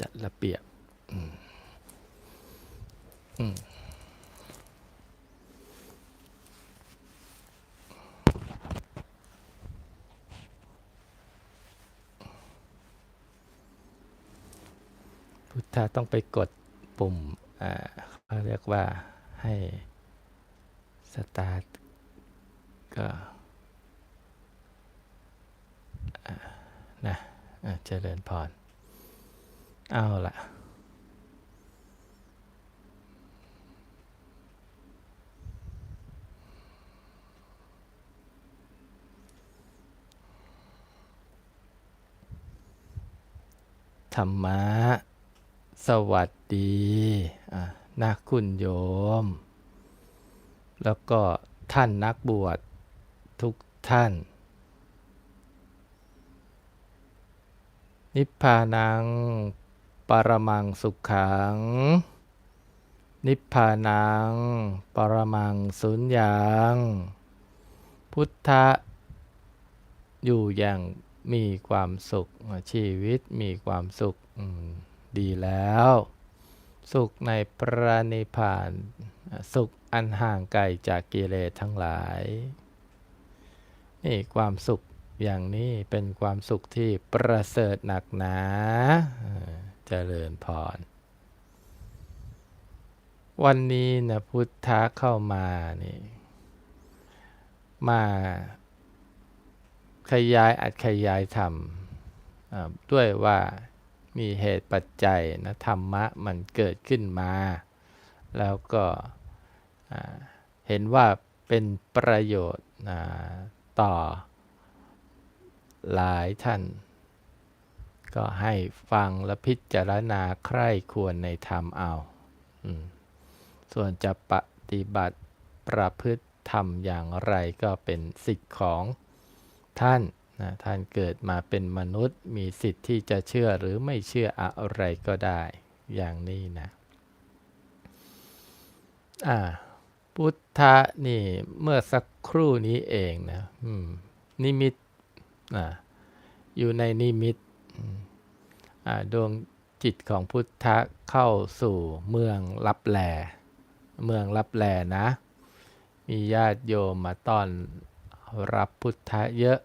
จัดระเบียบอืมอืมพุทธะต้องไปกดปุ่มอ่าเขาเรียกว่าให้สตาร์ทก็อ่านะอะเจริญพร เอาละธรรมะ สวัสดีนักคุณโยม แล้วก็ท่านนักบวชทุกท่าน นิพพานัง ปรมังสุขขัง นิพพานัง ปรมังสุญญังพุทธะ อยู่อย่างมีความสุขชีวิตมีความสุขดีแล้ว สุขในพระนิพพาน สุขอันห่างไกลจากกิเลสทั้งหลาย นี่ความสุขอย่างนี้เป็นความสุขที่ประเสริฐหนักหนา เจริญพร วันนี้นะพุทธะเข้ามานี่มาขยายอัดขยายธรรมด้วยว่ามีเหตุปัจจัยนะธรรมะมันเกิดขึ้นมา แล้วก็เห็นว่าเป็นประโยชน์ต่อหลายท่าน ก็ให้ฟังและพิจารณาใคร่ควรในธรรมเอาอส่วนจะปฏิบัติประพฤติธรรมอย่างไรก็เป็นสิทธิ์ของท่านนะท่านเกิดมาเป็นมนุษย์มีสิทธิ์ที่จะเชื่อหรือไม่เชื่ออะไรก็ได้อย่างนี้นะอ่าพุทธะนี่เมื่อสักครู่นี้เองนะนิมิตออยู่ในนิมิต ดวงจิตของพุทธะเข้าสู่เมืองลับแล เมืองลับแลนะ มีญาติโยมมาต้อนรับพุทธะเยอะ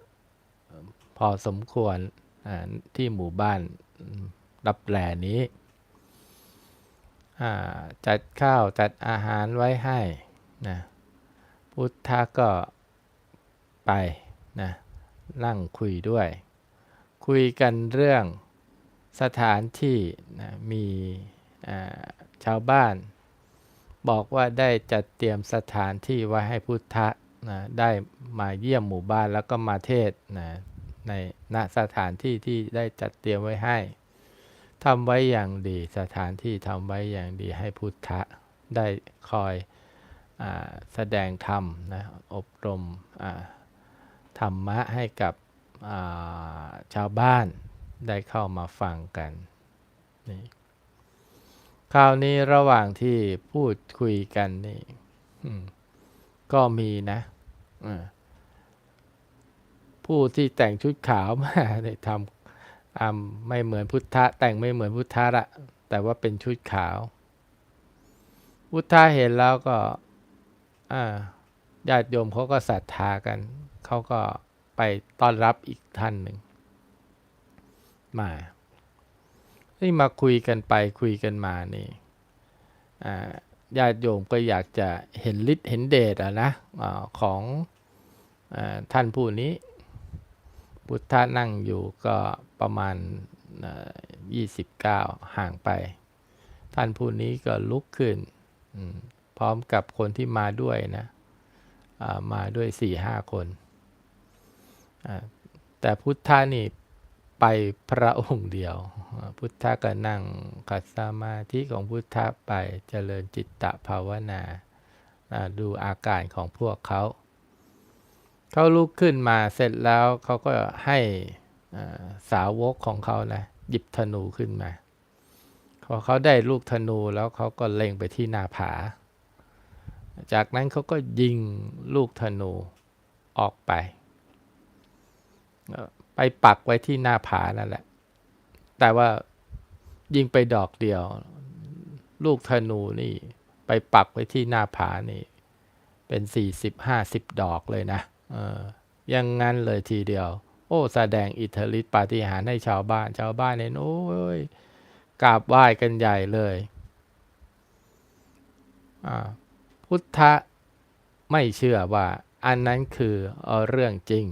พอสมควรที่หมู่บ้านรับแลนี้จัดข้าวจัดอาหารไว้ให้นะพุทธะก็ไปนะนั่งคุยด้วย คุยกันเรื่อง สถานที่นะมีชาวบ้าน บอกว่าได้จัดเตรียมสถานที่ไว้ให้พุทธะนะได้มาเยี่ยมหมู่บ้านแล้วก็มาเทศนะในณสถานที่ที่ได้จัดเตรียมไว้ให้ทำไว้อย่างดี สถานที่ทำไว้อย่างดีให้พุทธะได้คอยอแสดงธรรมนะอบรมธรรมะให้กับชาวบ้าน ได้เข้ามาฟังกันนี่คราวนี้ระหว่างที่พูดคุยกันนี่ก็มีนะผู้ที่แต่งชุดขาวมาได้ทำไม่เหมือนพุทธะ แต่งไม่เหมือนพุทธะละแต่ว่าเป็นชุดขาว พุทธะเห็นแล้วก็ญาติโยมเขาก็ศรัทธากัน เขาก็ไปต้อนรับอีกท่านหนึ่ง มาที่มาคุยกันไปคุยกันมานี่ญาติโยมก็อยากจะเห็นฤทธิ์เห็นเดชอะนะอาของอท่านผู้นี้ พุทธะนั่งอยู่ก็ประมาณยี่สิบเก้าห่างไป ท่านผู้นี้ก็ลุกขึ้น พร้อมกับคนที่มาด้วยนะมาด้วยสี่ห้าคน แต่พุทธะนี่ ไปพระองค์เดียว พุทธะก็นั่งขัดสมาธิของพุทธะไปเจริญจิตตภาวนาดูอาการของพวกเขา เขาลุกขึ้นมาเสร็จแล้วเขาก็ให้สาวกของเขานะหยิบธนูขึ้นมาพอเขาได้ลูกธนูแล้วเขาก็เล็งไปที่หน้าผา จากนั้นเขาก็ยิงลูกธนูออกไป ปปักไว้ที่หน้าผานั่นแหละ แต่ว่ายิงไปดอกเดียว ลูกธนูนี่ ไปปักไว้ที่หน้าผานี่ เป็นสี่สิบห้าสิบดอกเลยนะเออยังงั้นเลยทีเดียว โอ้แสดงอิทธิฤทธิปาฏิหาริย์ให้ชาวบ้าน ชาวบ้านเนี่ยโอ้ยกราบไหว้กันใหญ่เลยพุทธะไม่เชื่อว่าอันนั้นคือเรื่องจริง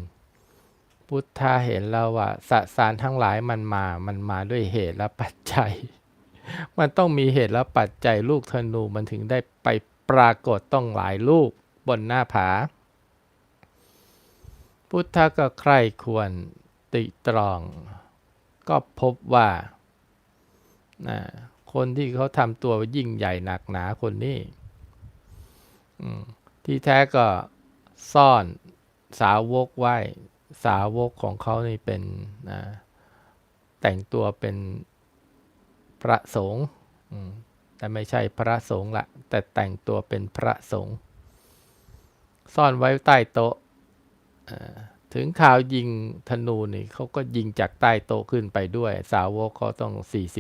พุทธะเห็นแล้วว่าสสารทั้งหลายมันมา มันมาด้วยเหตุและปัจจัย มันต้องมีเหตุและปัจจัยลูกธนูมันถึงได้ไปปรากฏต้องหลายลูกบนหน้าผา พุทธะก็ใคร่ควรติตรอง ก็พบว่าคนที่เขาทำตัวยิ่งใหญ่หนักหนาคนนี้ที่แท้ก็ซ่อนสาวกไว้ สาวกของเขานี่เป็นนะแต่งตัวเป็นพระสงฆ์แต่ไม่ใช่พระสงฆ์ละ แต่แต่งตัวเป็นพระสงฆ์ซ่อนไว้ใต้โต๊ะถึงข่าวยิงธนูนี่เขาก็ยิงจากใต้โต๊ะขึ้นไปด้วย สาวกเขาต้อง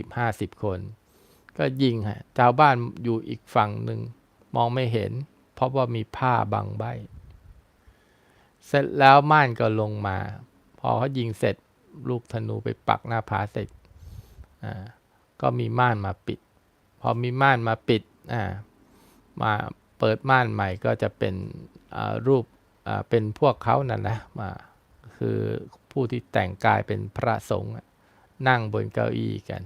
40-50คน ก็ยิงฮะชาวบ้านอยู่อีกฝั่งหนึ่ง มองไม่เห็น เพราะว่ามีผ้าบังใบ เสร็จแล้วม่านก็ลงมา พอเขายิงเสร็จลูกธนูไปปักหน้าผาเสร็จอ่าก็มีม่านมาปิด พอมีม่านมาปิดอ่ามาเปิดม่านใหม่ก็จะเป็นอ่ารูปอ่าเป็นพวกเขานั่นนะมาคือผู้ที่แต่งกายเป็นพระสงฆ์นั่งบนเก้าอี้กัน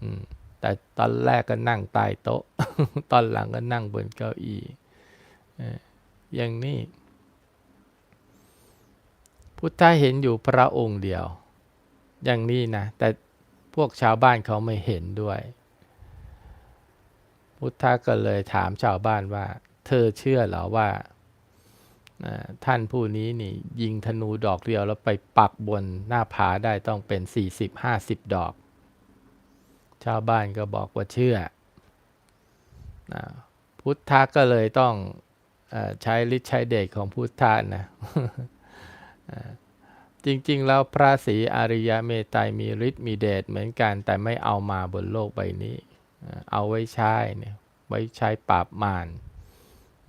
อืมแต่ตอนแรกก็นั่งใต้โต๊ะ ตอนหลังก็นั่งบนเก้าอี้อย่างนี้ พุทธะเห็นอยู่พระองค์เดียว อย่างนี้นะ แต่พวกชาวบ้านเขาไม่เห็นด้วย พุทธะก็เลยถามชาวบ้านว่า เธอเชื่อหรอว่าท่านผู้นี้นี่ยิงธนูดอกเดียวแล้วไปปักบนหน้าผาได้ต้องเป็น 40-50 ดอก ชาวบ้านก็บอกว่าเชื่อ พุทธะก็เลยต้องอใช้ฤทธิ์ใช้เดชของพุทธะนะ จริงๆ แล้วพระศรีอริยเมตไตรมีฤทธิ์มีเดชเหมือนกัน แต่ไม่เอามาบนโลกใบนี้ เอาไว้ใช้เนี่ยไว้ใช้ปราบมาร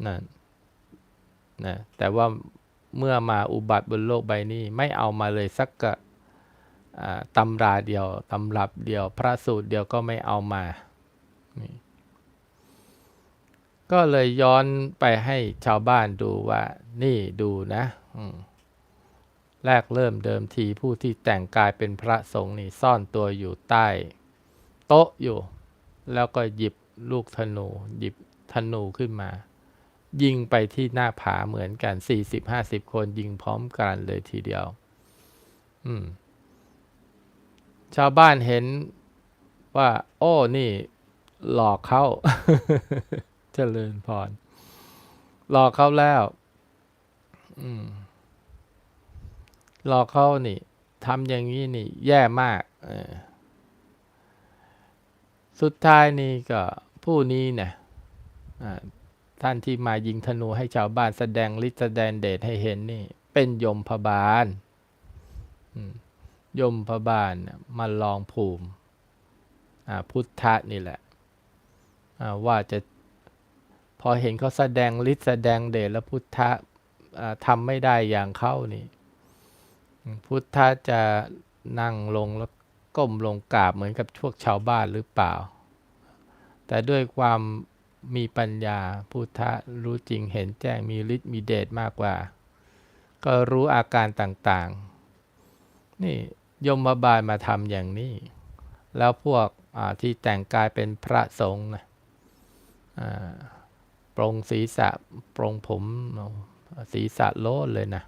นั่นนะแต่ว่าเมื่อมาอุบัติบนโลกใบนี้ ไม่เอามาเลยสักกะอ่าตำราเดียวตำรับเดียว พระสูตรเดียวก็ไม่เอามาก็เลยย้อนไปให้ชาวบ้านดูว่า นี่ดูนะ อืม แรกเริ่มเดิมทีผู้ที่แต่งกายเป็นพระสงฆ์นี่ซ่อนตัวอยู่ใต้ โต๊ะอยู่ แล้วก็หยิบลูกธนู หยิบธนูขึ้นมา ยิงไปที่หน้าผาเหมือนกัน 40-50 คนยิงพร้อมกันเลยทีเดียว อืม ชาวบ้านเห็นว่า โอ้นี่หลอกเขาเจริญพรหลอกเขาแล้ว อืม หลอกเขานี่ทำอย่างนี้นี่ แย่มาก สุดท้ายนี่ก็ผู้นี้เนี่ยท่านที่มายิงธนูให้ชาวบ้านแสดงฤทธิ์แสดงเดชให้เห็นนี่ เป็นยมพบาลยมพบาลมาลองภูมิพุทธะนี่แหละว่าจะพอเห็นเขาแสดงฤทธิ์แสดงเดชแล้วพุทธะทำไม่ได้อย่างเขานี่ พุทธะจะนั่งลงแล้วก้มลงกราบเหมือนกับพวกชาวบ้านหรือเปล่า แต่ด้วยความมีปัญญาพุทธะรู้จริงเห็นแจ้งมีฤทธิ์มีเดชมากกว่า ก็รู้อาการต่างๆ นี่ยมบาลมาทำอย่างนี้ แล้วพวกที่แต่งกายเป็นพระสงฆ์นะปรงศีรษะปรงผมศีรษะโล้นเลยนะ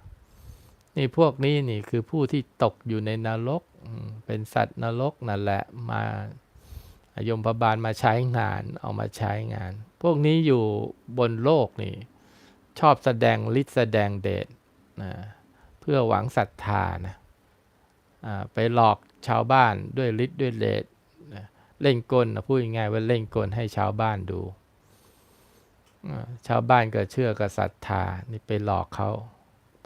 นี่พวกนี้นี่คือผู้ที่ตกอยู่ในนรก เป็นสัตว์นรกนั่นแหละมายมพบาลมาใช้งานเอามาใช้งาน พวกนี้อยู่บนโลกนี่ ชอบแสดงฤทธิ์แสดงเดชนะเพื่อหวังศรัทธานะไปหลอกชาวบ้านด้วยฤทธิ์ด้วยเดชเล่นกลนะพูดง่ายว่าเล่นกลให้ชาวบ้านดูชาวบ้านก็เชื่อกับศรัทธานี่ไปหลอกเขา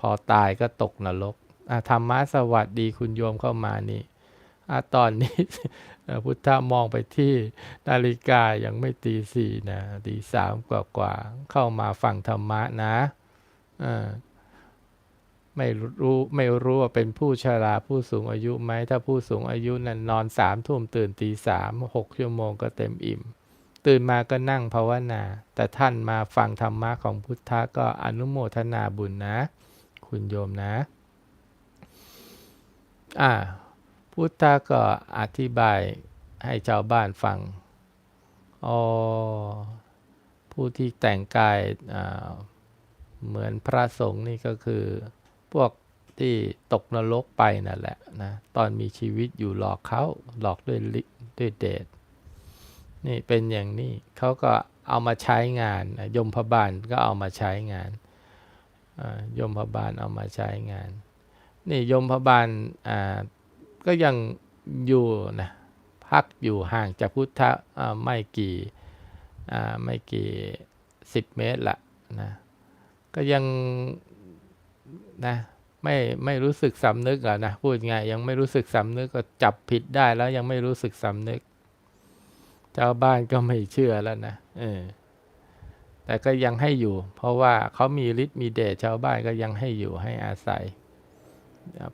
พอตายก็ตกนรกธรรมะสวัสดีคุณโยมเข้ามานี่อตอนนี้พุทธมองไปที่นาฬิกายังไม่ตีสี่นะตีสามกว่ากว่าเข้ามาฟังธรรมะนะออไม่รู้ไม่รู้ว่าเป็นผู้ชราผู้สูงอายุไหมถ้าผู้สูงอายุนั่นนอนสามทุ่มตื่นตีสามหกชั่วโมงก็เต็มอิ่ม ตื่นมาก็นั่งภาวนา แต่ท่านมาฟังธรรมะของพุทธะก็อนุโมทนาบุญนะ คุณโยมนะอ่าพุทธะก็อธิบายให้ชาวบ้านฟังอ๋อผู้ที่แต่งกายเหมือนพระสงฆ์นี่ก็คือ พวกที่ตกนรกไปนั่นแหละนะตอนมีชีวิตอยู่หลอกเขาหลอกด้วยฤทธิ์ด้วยเดชนี่เป็นอย่างนี้เขาก็เอามาใช้งานยมพบาลก็เอามาใช้งาน ยมพบาลเอามาใช้งาน นี่ยมพบาลก็ยังอยู่นะพักอยู่ห่างจากพุทธะไม่กี่ไม่กี่สิบเมตรละนะก็ยังนะไม่ไม่รู้สึกสำนึกอะนะพูดง่ายยังไม่รู้สึกสำนึกก็จับผิดได้แล้วยังไม่รู้สึกสำนึกชาวบ้านก็ไม่เชื่อแล้วนะเออ แต่ก็ยังให้อยู่ เพราะว่าเขามีฤทธิ์มีเดชชาวบ้านก็ยังให้อยู่ให้อาศัย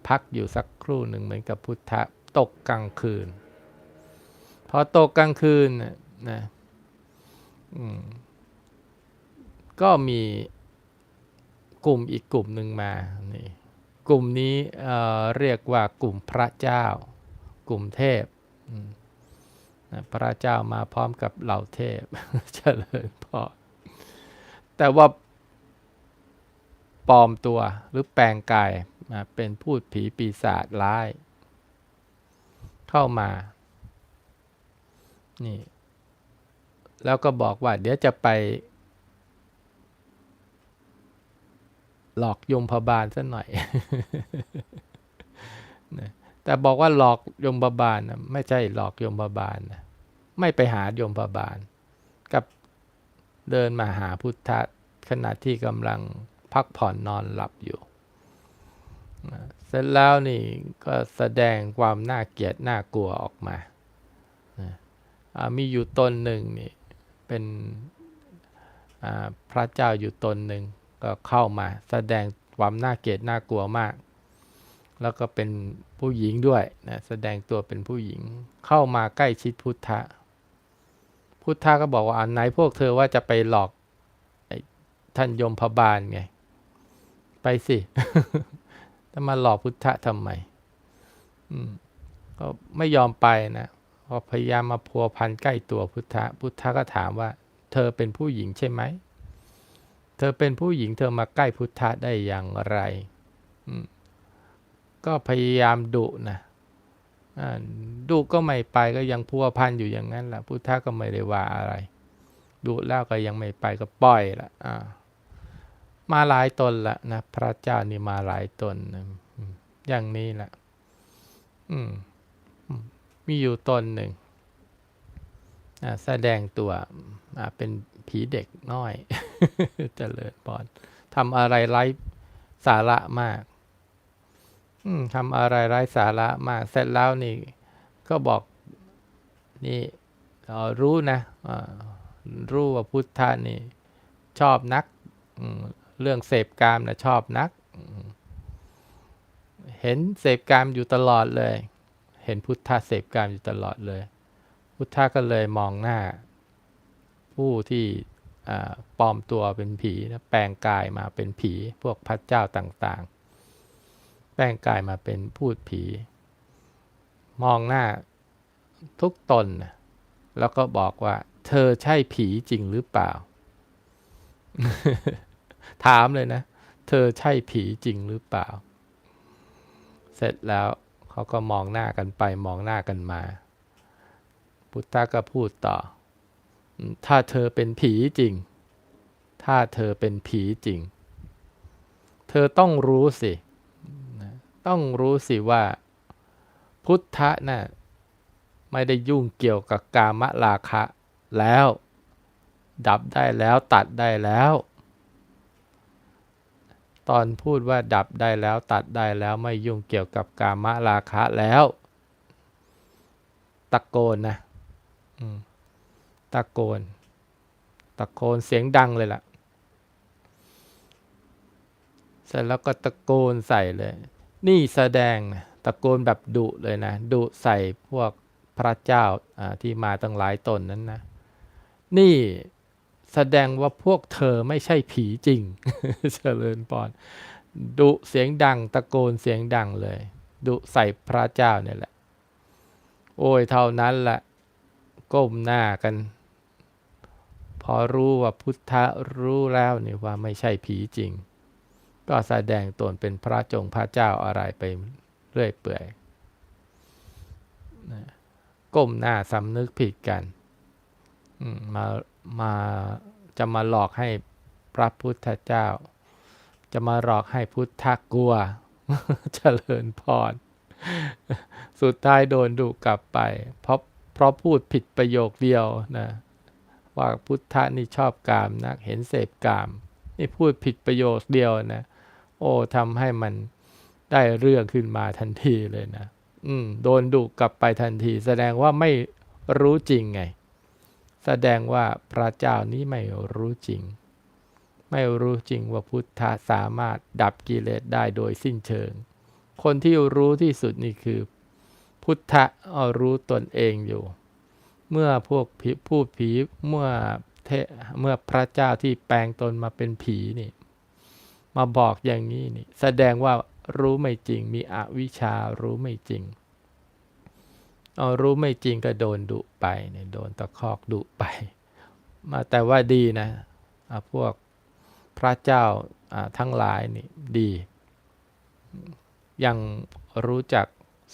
พักอยู่สักครู่หนึ่งเหมือนกับพุทธะตกกลางคืน พอตกกลางคืนน่ะนะก็มีกลุ่มอีกกลุ่มหนึ่งมานี่กลุ่มนี้เเรียกว่ากลุ่มพระเจ้า กลุ่มเทพนะพระเจ้ามาพร้อมกับเหล่าเทพเจริญพร แต่ว่าปลอมตัวหรือแปลงกายมาเป็นพูดผีปีศาจร้าย เข้ามา นี่ แล้วก็บอกว่า เดี๋ยวจะไป หลอกยมพบาลซะหน่อย แต่บอกว่าหลอกยมพบาลนะไม่ใช่หลอกยมพบาลนะไม่ไปหายมพบาล เดินมาหาพุทธะขณะที่กำลังพักผ่อนนอนหลับอยู่ เสร็จแล้วนี่ก็แสดงความน่าเกลียดน่ากลัวออกมา มีอยู่ตนหนึ่งนี่เป็นพระเจ้าอยู่ตนหนึ่งก็เข้ามาแสดงความน่าเกลียดน่ากลัวมาก แล้วก็เป็นผู้หญิงด้วยนะแสดงตัวเป็นผู้หญิงเข้ามาใกล้ชิดพุทธะ พุทธะก็บอกว่าอันไหนพวกเธอว่าจะไปหลอกท่านยมพบาลไง ไปสิจะมาหลอกพุทธะทำไมอืมก็ไม่ยอมไปนะพอพยายามมาพัวพันใกล้ตัวพุทธะ พุทธะก็ถามว่า เธอเป็นผู้หญิงใช่ไหม เธอเป็นผู้หญิงเธอมาใกล้พุทธะได้อย่างไรอืมก็พยายามดุนะ อ่าดุก็ไม่ไปก็ยังพัวพันอยู่อย่างนั้นแหละพุทธะก็ไม่ได้ว่าอะไรดุแล้วก็ยังไม่ไปก็ปล่อยละอ่ามาหลายตนละนะพระเจ้านี่มาหลายตนนะอย่างนี้แหละอืมมีอยู่ตนหนึ่งแสดงตัวเป็นผีเด็กน้อยเจริญพรทำอะไรไร้สาระมาก ทำอะไรไร้สาระมากเสร็จแล้วนี่ ก็บอกนี่รู้นะรู้ว่าพุทธะนี่ ชอบนักเรื่องเสพกามนะชอบนัก เห็นเสพกามอยู่ตลอดเลย เห็นพุทธะเสพกามอยู่ตลอดเลย พุทธะก็เลยมองหน้า ผู้ที่ปลอมตัวเป็นผีนะแปลงกายมาเป็นผีพวกพระเจ้าต่าง แปลงกายมาเป็นพูดผี มองหน้าทุกตนนะแล้วก็บอกว่า เธอใช่ผีจริงหรือเปล่า ถามเลยนะ เธอใช่ผีจริงหรือเปล่า เสร็จแล้วเขาก็มองหน้ากันไปมองหน้ากันมา พุทธะก็พูดต่อ ถ้าเธอเป็นผีจริง ถ้าเธอเป็นผีจริง เธอต้องรู้สินะ ต้องรู้สิว่า พุทธะน่ะไม่ได้ยุ่งเกี่ยวกับกามราคะแล้ว ดับได้แล้วตัดได้แล้ว ตอนพูดว่าดับได้แล้วตัดได้แล้วไม่ยุ่งเกี่ยวกับกามราคะแล้ว ตะโกนนะตะโกน ตะโกนเสียงดังเลยล่ะ เสร็จแล้วก็ตะโกนใส่เลย นี่แสดงตะโกนแบบดุเลยนะดุใส่พวกพระเจ้าที่มาตั้งหลายตนนั้นนะ นี่แสดงว่าพวกเธอไม่ใช่ผีจริงเจริญพรดุเสียงดังตะโกนเสียงดังเลยดุใส่พระเจ้าเนี่ยแหละ โอ้ยเท่านั้นแหละก้มหน้ากัน พอรู้ว่าพุทธะรู้แล้วนี่ว่าไม่ใช่ผีจริง ก็แสดงตนเป็นพระจงพระเจ้าอะไรไปเรื่อยเปื่อยนะก้มหน้าสำนึกผิดกันมามาจะมาหลอกให้พระพุทธเจ้า จะมาหลอกให้พุทธกลัวเจริญพรสุดท้ายโดนดุกลับไป เพราะเพราะพูดผิดประโยคเดียวนะว่าพุทธะนี่ชอบกามนักเห็นเสพกาม นี่พูดผิดประโยคเดียวนะ โอ้ทำให้มันได้เรื่องขึ้นมาทันทีเลยนะ อืม โดนดุกลับไปทันที แสดงว่าไม่รู้จริงไง แสดงว่าพระเจ้านี้ไม่รู้จริง ไม่รู้จริงว่าพุทธะสามารถดับกิเลสได้โดยสิ้นเชิง คนที่รู้ที่สุดนี่คือ พุทธะรู้ตนเองอยู่ เมื่อพวกผีพูดผีเมื่อเทเมื่อพระเจ้าที่แปลงตนมาเป็นผีนี่ มาบอกอย่างนี้นี่ แสดงว่ารู้ไม่จริง มีอวิชชารู้ไม่จริงเอารู้ไม่จริงก็โดนดุไปเนี่ยโดนตะคอกดุไป มาแต่ว่าดีนะพวกพระเจ้าทั้งหลายนี่ดี ยังรู้จัก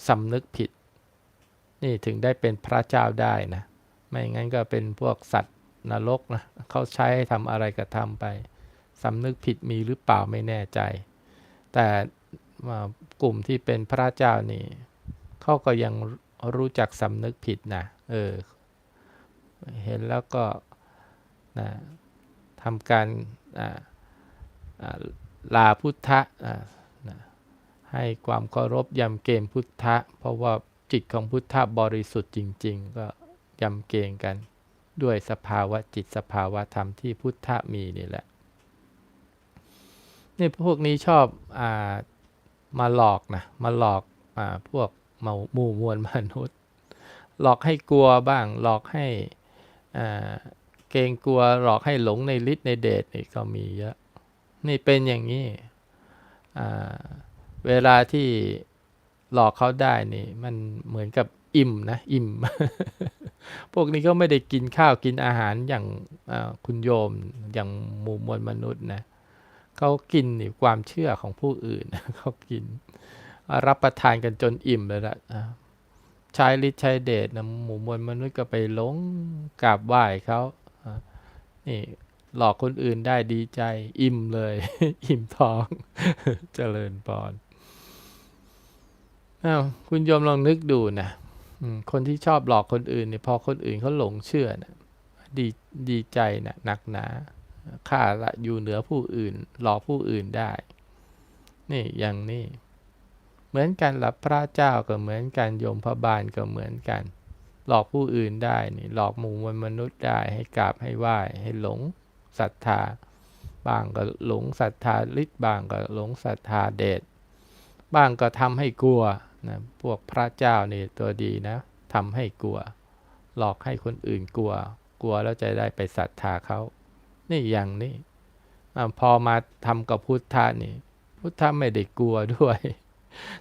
สำนึกผิด นี่ถึงได้เป็นพระเจ้าได้นะ ไม่งั้นก็เป็นพวกสัตว์นรกนะเขาใช้ทำอะไรก็ทำไป สำนึกผิดมีหรือเปล่าไม่แน่ใจ แต่กลุ่มที่เป็นพระเจ้านี่เขาก็ยังรู้จักสำนึกผิดนะเออเห็นแล้วก็นะทำการลาพุทธะนะให้ความเคารพยำเกรงพุทธะ เพราะว่าจิตของพุทธะบริสุทธิ์จริง ๆ ก็ยำเกรงกัน ด้วยสภาวะจิตสภาวะธรรมที่พุทธะมีนี่แหละ นี่พวกนี้ชอบอามาหลอกนะมาหลอกอาพวกหมู่หมู่มวลมนุษย์ หลอกให้กลัวบ้าง หลอกให้อ่าเกรงกลัวหลอกให้หลงในฤทธิ์ในเดชนี่ก็มีเยอะ นี่เป็นอย่างนี้อ่าเวลาที่หลอกเขาได้นี่ มันเหมือนกับอิ่มนะ อิ่ม พวกนี้ก็ไม่ได้กินข้าวกินอาหารอย่างคุณโยมอย่างหมู่มวลมนุษย์นะ เขากินความเชื่อของผู้อื่นเขากิน รับประทานกันจนอิ่มเลยละอ่าใช้ฤทธิ์ใช้เดชนะหมู่มวลมนุษย์ก็ไปหลงกราบไหว้เขานี่หลอกคนอื่นได้ดีใจอิ่มเลย อิ่มท้องเจริญพรอ้าวคุณโยมลองนึกดูนะคนที่ชอบหลอกคนอื่นเนี่ยพอคนอื่นเขาหลงเชื่อนะดีดีใจนะหนักหนา ข้าละอยู่เหนือผู้อื่น หลอกผู้อื่นได้ นี่อย่างนี้ เหมือนกันละพระเจ้าก็เหมือนกันโยมพระบาลก็เหมือนกัน หลอกผู้อื่นได้นี่หลอกหมู่มวลมนุษย์ได้ให้กราบให้ไหว้ให้หลงศรัทธา บางก็หลงศรัทธาฤทธิ์บางก็หลงศรัทธาเดชบางก็ทำให้กลัวนะพวกพระเจ้านี่ตัวดีนะทำให้กลัว หลอกให้คนอื่นกลัว กลัวแล้วจะได้ไปศรัทธาเขา นี่อย่างนี้อพอมาทำกับพุทธะนี่ พุทธะไม่ได้กลัวด้วย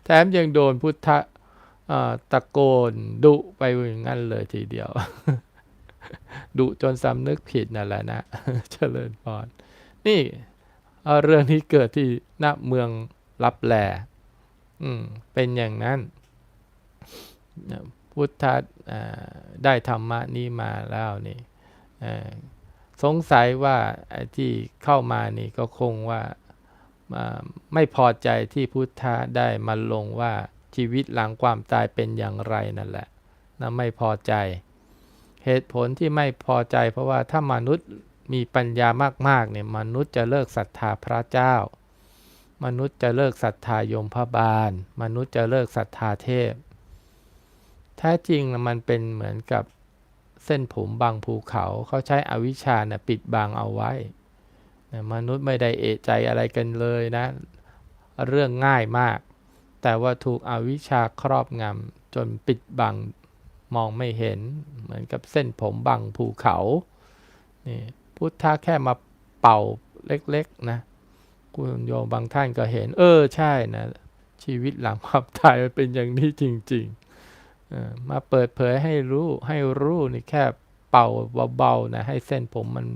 แถมยังโดนพุทธะตะโกนดุไปอย่างนั้นเลยทีเดียว ดุจนสำนึกผิดนั่นแหละนะเจริญพรนี่เรื่องที่เกิดที่ณเมืองรับแลอืมเป็นอย่างนั้น พุทธะได้ธรรมะนี้มาแล้วนี่ สงสัยว่าไอ้ที่เข้ามานี่ก็คงว่าไม่พอใจที่พุทธะได้มาลงว่าชีวิตหลังความตายเป็นอย่างไรนั่นแหละนะไม่พอใจ เหตุผลที่ไม่พอใจ เพราะว่าถ้ามนุษย์มีปัญญามากๆเนี่ยมนุษย์จะเลิกศรัทธาพระเจ้า มนุษย์จะเลิกศรัทธายมพบาล มนุษย์จะเลิกศรัทธาเทพแท้จริงมันเป็นเหมือนกับ เส้นผมบางภูเขาเขาใช้อวิชชานะปิดบังเอาไว้นะมนุษย์ไม่ได้เอะใจอะไรกันเลยนะ เรื่องง่ายมาก แต่ว่าถูกอวิชชาครอบงำจนปิดบังมองไม่เห็น เหมือนกับเส้นผมบังภูเขานี่พุทธะแค่มาเป่าเล็กๆนะคุณโยมบางท่านก็เห็น เออใช่นะ ชีวิตหลังความตายเป็นอย่างนี้จริง ๆ มาเปิดเผยให้รู้ให้รู้นี่แค่เป่าเบาๆนะให้เส้นผมมัน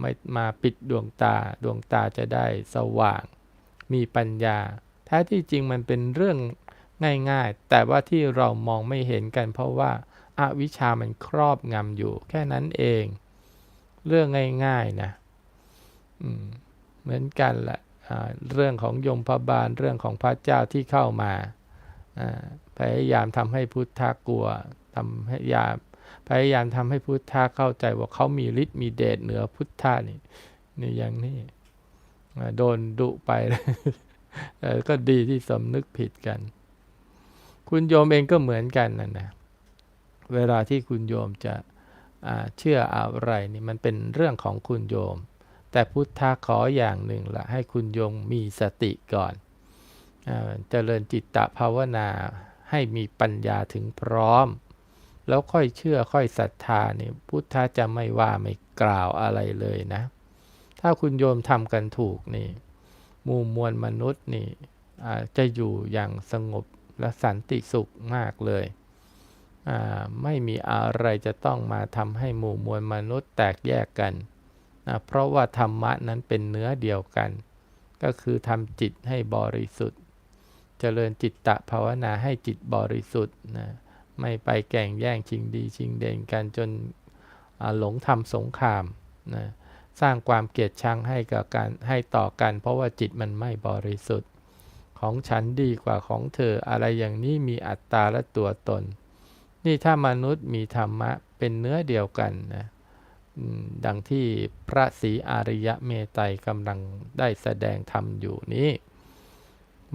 ไม่มาปิดดวงตาดวงตาจะได้สว่าง มีปัญญาแท้ที่จริงมันเป็นเรื่องง่ายๆ แต่ว่าที่เรามองไม่เห็นกัน เพราะว่าอาวิชามันครอบงำอยู่ แค่นั้นเอง เรื่องง่ายๆนะเหมือนกันแหละเรื่องของยมพบาลเรื่องของพระเจ้าที่เข้ามา พยายามทำให้พุทธะกลัวทำให้ยามพยายามทำให้พุทธะเข้าใจว่าเขามีฤทธิ์มีเดชเหนือพุทธะนี่นี่อย่างนี้โดนดุไป ก็ดีที่สำนึกผิดกัน คุณโยมเองก็เหมือนกันนะนะเวลาที่คุณโยมจะเชื่ออะไรนี่มันเป็นเรื่องของคุณโยม แต่พุทธะขออย่างหนึ่งละให้คุณโยมมีสติก่อนเจริญจิตตภาวนา ให้มีปัญญาถึงพร้อม แล้วค่อยเชื่อค่อยศรัทธาเนี่ยพุทธะจะไม่ว่าไม่กล่าวอะไรเลยนะ ถ้าคุณโยมทำกันถูกนี่มูมวลมนุษย์นี่จะอยู่อย่างสงบและสันติสุขมากเลยไม่มีอะไรจะต้องมาทำให้หมู่มวลมนุษย์แตกแยกกันนะเพราะว่าธรรมะนั้นเป็นเนื้อเดียวกัน ก็คือทำจิตให้บริสุทธิ์ จริญจิตตะภาวนาให้จิตบริสุทธิ์นะไม่ไปแก่งแย่งชิงดีชิงเด่นกันจนหลงทำสงครามนะสร้างความเกลียดชังให้กับการให้ต่อกัน เพราะว่าจิตมันไม่บริสุทธิ์ ของฉันดีกว่าของเธออะไรอย่างนี้มีอัตตาและตัวตน นี่ถ้ามนุษย์มีธรรมะเป็นเนื้อเดียวกันนะดังที่พระศรีอริยะเมตไตรกำลังได้แสดงธรรมอยู่นี้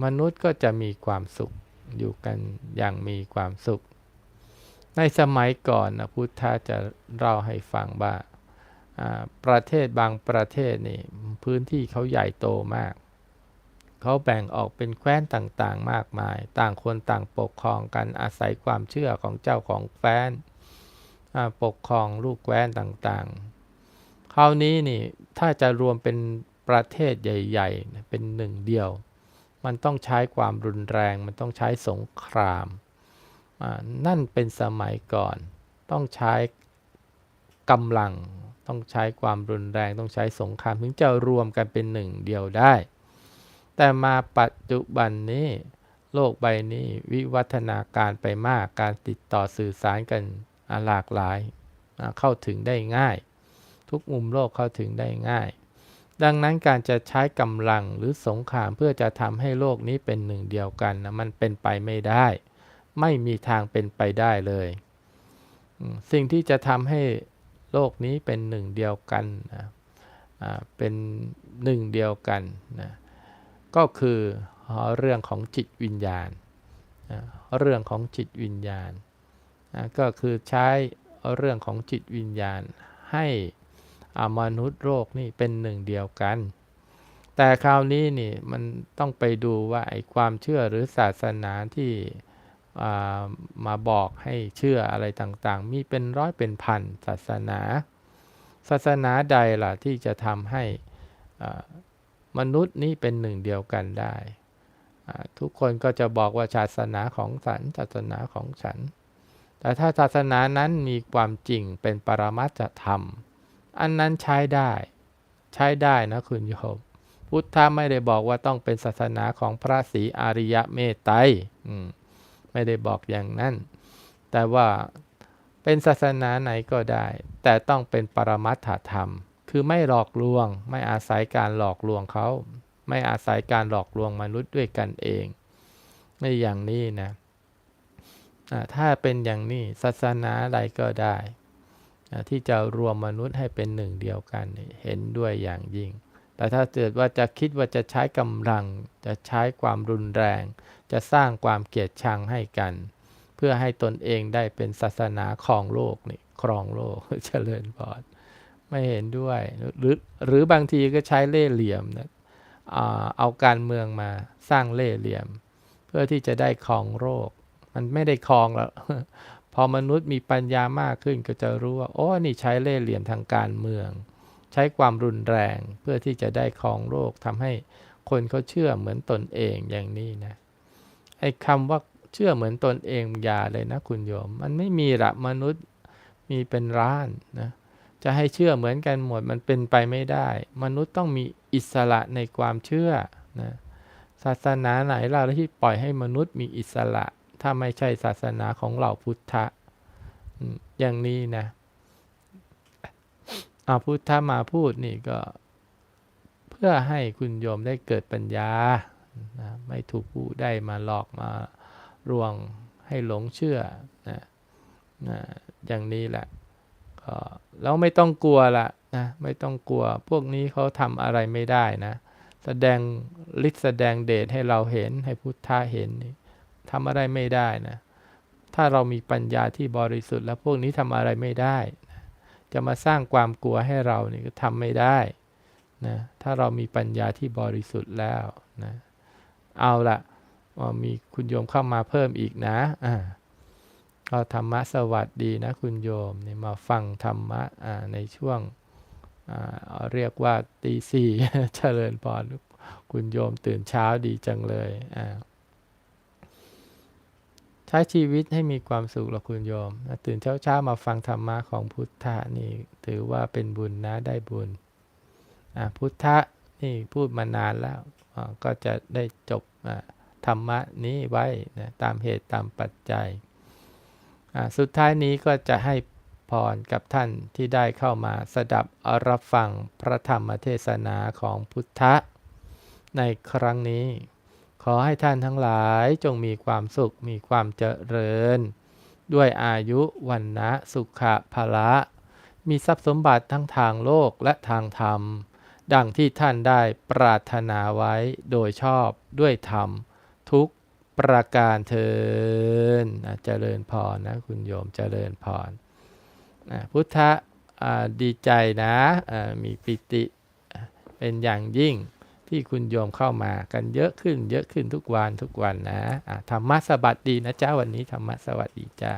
มนุษย์ก็จะมีความสุขอยู่กันอย่างมีความสุข ในสมัยก่อนนะพุทธาจะเล่าให้ฟังว่าประเทศบางประเทศนี่พื้นที่เขาใหญ่โตมาก เขาแบ่งออกเป็นแคว้นต่างๆ มากมาย ต่างคนต่างปกครองกันอาศัยความเชื่อของเจ้าของแคว้นปกครองลูกแคว้นต่างๆ คราวนี้นี่ถ้าจะรวมเป็นประเทศใหญ่ ๆ เป็นหนึ่งเดียว มันต้องใช้ความรุนแรง มันต้องใช้สงคราม นั่นเป็นสมัยก่อน ต้องใช้กำลัง ต้องใช้ความรุนแรง ต้องใช้สงคราม ถึงจะรวมกันเป็นหนึ่งเดียวได้ แต่มาปัจจุบันนี้ โลกใบนี้วิวัฒนาการไปมาก การติดต่อสื่อสารกันหลากหลาย เข้าถึงได้ง่าย ทุกมุมโลกเข้าถึงได้ง่าย ดังนั้นการจะใช้กำลังหรือสงครามเพื่อจะทำให้โลกนี้เป็นหนึ่งเดียวกันนะมันเป็นไปไม่ได้ ไม่มีทางเป็นไปได้เลย สิ่งที่จะทำให้โลกนี้เป็นหนึ่งเดียวกันนะเป็นหนึ่งเดียวกันนะก็คือเรื่องของจิตวิญญาณ เรื่องของจิตวิญญาณ ก็คือใช้เรื่องของจิตวิญญาณให้ มนุษย์โลกนี่เป็นหนึ่งเดียวกัน แต่คราวนี้นี่มันต้องไปดูว่าไอ้ความเชื่อหรือศาสนาที่มาบอกให้เชื่ออะไรต่างๆ มีเป็นร้อยเป็นพันศาสนา ศาสนาใดล่ะที่จะทำให้มนุษย์นี้เป็นหนึ่งเดียวกันได้ทุกคนก็จะบอกว่าศาสนาของฉันศาสนาของฉัน แต่ถ้าศาสนานั้นมีความจริงเป็นปรมัตธรรม อันนั้นใช้ได้ ใช้ได้นะคุณโยมพุทธะไม่ได้บอกว่าต้องเป็นศาสนาของพระศรีอริยเมตไตรไม่ได้บอกอย่างนั้น แต่ว่าเป็นศาสนาไหนก็ได้ แต่ต้องเป็นปรมัตถธรรม คือไม่หลอกลวง ไม่อาศัยการหลอกลวงเขา ไม่อาศัยการหลอกลวงมนุษย์ด้วยกันเองไม่อย่างนี้นะถ้าเป็นอย่างนี้ศาสนาใดก็ได้ ที่จะรวมมนุษย์ให้เป็นหนึ่งเดียวกันเห็นด้วยอย่างยิ่ง แต่ถ้าเกิดว่าจะคิดว่าจะใช้กำลัง จะใช้ความรุนแรง จะสร้างความเกลียดชังให้กัน เพื่อให้ตนเองได้เป็นศาสนาครองโลกนี่ครองโลกเจริญพรไม่เห็นด้วยหรือหรือบางทีก็ใช้เล่ห์เหลี่ยมนะเอาการเมืองมาสร้างเล่ห์เหลี่ยม เพื่อที่จะได้ครองโลกมันไม่ได้ครองแล้ว พอมนุษย์มีปัญญามากขึ้นก็จะรู้ว่าโอ้นี่ใช้เล่ห์เหลี่ยมทางการเมือง ใช้ความรุนแรงเพื่อที่จะได้ครองโลกทำให้คนเขาเชื่อเหมือนตนเองอย่างนี้นะไอ้คำว่าเชื่อเหมือนตนเองอย่าเลยนะคุณโยม มันไม่มีละมนุษย์มีเป็นล้านนะจะให้เชื่อเหมือนกันหมดมันเป็นไปไม่ได้ มนุษย์ต้องมีอิสระในความเชื่อนะศาสนาไหนเราที่ปล่อยให้มนุษย์มีอิสระ ถ้าไม่ใช่ศาสนาของเหล่าพุทธะอย่างนี้นะเอาพุทธะมาพูดนี่ก็ เพื่อให้คุณโยมได้เกิดปัญญา ไม่ถูกผู้ได้มาหลอกมาลวงให้หลงเชื่อนะนะอย่างนี้แหละก็แล้วไม่ต้องกลัวละนะไม่ต้องกลัวพวกนี้เขาทำอะไรไม่ได้นะ แสดงฤทธิ์แสดงเดชให้เราเห็นให้พุทธะเห็นนี่ ทำอะไรไม่ได้นะ ถ้าเรามีปัญญาที่บริสุทธิ์แล้วพวกนี้ทำอะไรไม่ได้นะจะมาสร้างความกลัวให้เรานี่ก็ทำไม่ได้นะถ้าเรามีปัญญาที่บริสุทธิ์แล้วนะเอาละมีคุณโยมเข้ามาเพิ่มอีกนะอ่าก็ธรรมะสวัสดีนะคุณโยมนี่มาฟังธรรมะอ่าในช่วงอ่าเรียกว่าตีสี่เจริญพรคุณโยมตื่นเช้าดีจังเลยอ่า ใช้ชีวิตให้มีความสุขหรอคุณโยม ตื่นเช้าเช้าๆมาฟังธรรมะของพุทธะนี่ถือว่าเป็นบุญนะได้บุญพุทธะนี่พูดมานานแล้วก็จะได้จบธรรมะนี้ไว้นะตามเหตุตามปัจจัย สุดท้ายนี้ก็จะให้พรกับท่านที่ได้เข้ามาสดับรับฟังพระธรรมเทศนาของพุทธะในครั้งนี้ ขอให้ท่านทั้งหลายจงมีความสุขมีความเจริญ ด้วยอายุวันนะสุขะภละ มีทรัพย์สมบัติทั้งทางโลกและทางธรรม ดังที่ท่านได้ปรารถนาไว้โดยชอบด้วยธรรม ทุกประการเทินอะเจริญพรนะคุณโยมเจริญพรพุทธะดีใจนะมีปิติเป็นอย่างยิ่ง ที่คุณโยมเข้ามากันเยอะขึ้น เยอะขึ้นทุกวันทุกวันนะะธรรมะสวัสดีนะจ้าวันนี้ธรรมะสวัสดีจ้า